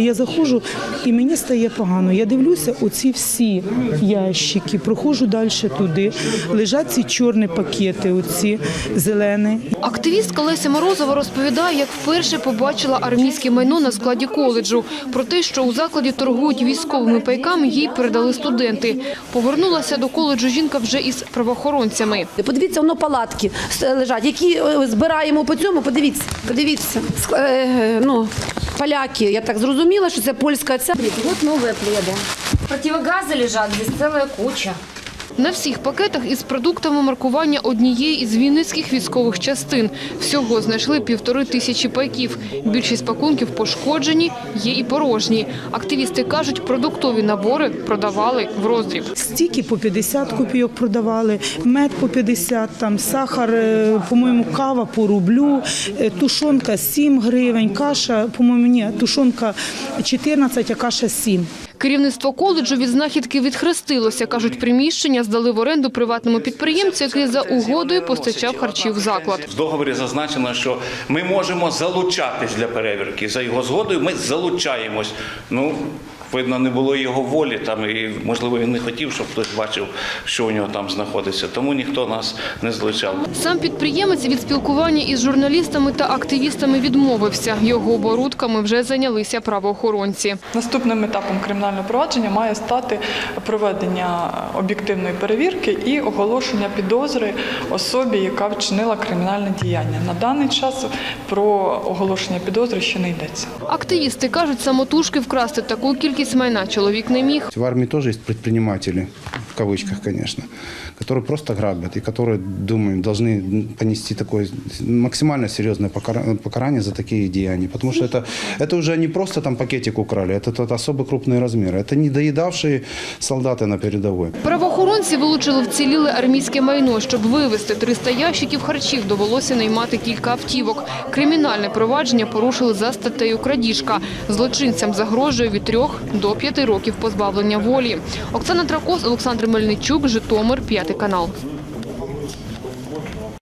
Я заходжу і мені стає погано. Я дивлюся оці всі ящики, проходжу далі туди. Лежать ці чорні пакети, оці зелені. Активістка Леся Морозова розповідає, як вперше побачила армійське майно на складі коледжу. Про те, що у закладі торгують військовими пайками, їй передали студенти. Повернулася до коледжу жінка вже із правоохоронцями. Подивіться, воно палатки лежать, які е, збираємо по цьому. Подивіться, подивіться. Е, е, Ну, поляки, я так зрозуміла, що це польська ця. Вот новые пледы. Противогазы лежат, здесь целая куча. На всіх пакетах із продуктами маркування однієї із вінницьких військових частин. Всього знайшли півтори тисячі пайків. Більшість пакунків пошкоджені, є і порожні. Активісти кажуть, продуктові набори продавали в роздріб. Стільки по 50 копійок продавали, мед по 50, там сахар, е, по-моєму, кава по рублю, е, тушонка 7 гривень, каша, по-моєму, ні, тушонка 14, а каша 7. Керівництво коледжу від знахідки відхрестилося. Кажуть, приміщення здали в оренду приватному підприємцю, який за угодою постачав харчів в заклад. В договорі зазначено, що ми можемо залучатись для перевірки. За його згодою ми залучаємось. Ну, видно, не було його волі там, і можливо він не хотів, щоб хтось бачив, що у нього там знаходиться. Тому ніхто нас не злучав. Сам підприємець від спілкування із журналістами та активістами відмовився. Його оборудками вже зайнялися правоохоронці. Наступним етапом кримінального провадження має стати проведення об'єктивної перевірки і оголошення підозри особі, яка вчинила кримінальне діяння. На даний час про оголошення підозри ще не йдеться. Активісти кажуть, самотужки вкрасти таку кількість майна чоловік не міг. В армии тоже есть предприниматели, в кавычках, конечно, которые просто грабят и которые, думаю, должны понести такое максимально серьезное покара- покарание за такие деяния. Потому что это, это уже не просто там пакетик украли, это, это особо крупные размеры. Это недоедавшие солдаты на передовой. Правоохоронці вилучили вціліле армійське майно. Щоб вивезти 300 ящиків харчів, довелося наймати кілька автівок. Кримінальне провадження порушили за статтею «Крадіжка». Злочинцям загрожує від 3 до 5 років позбавлення волі. Оксана Тракос, Олександр Мельничук, Житомир, п'ятий канал.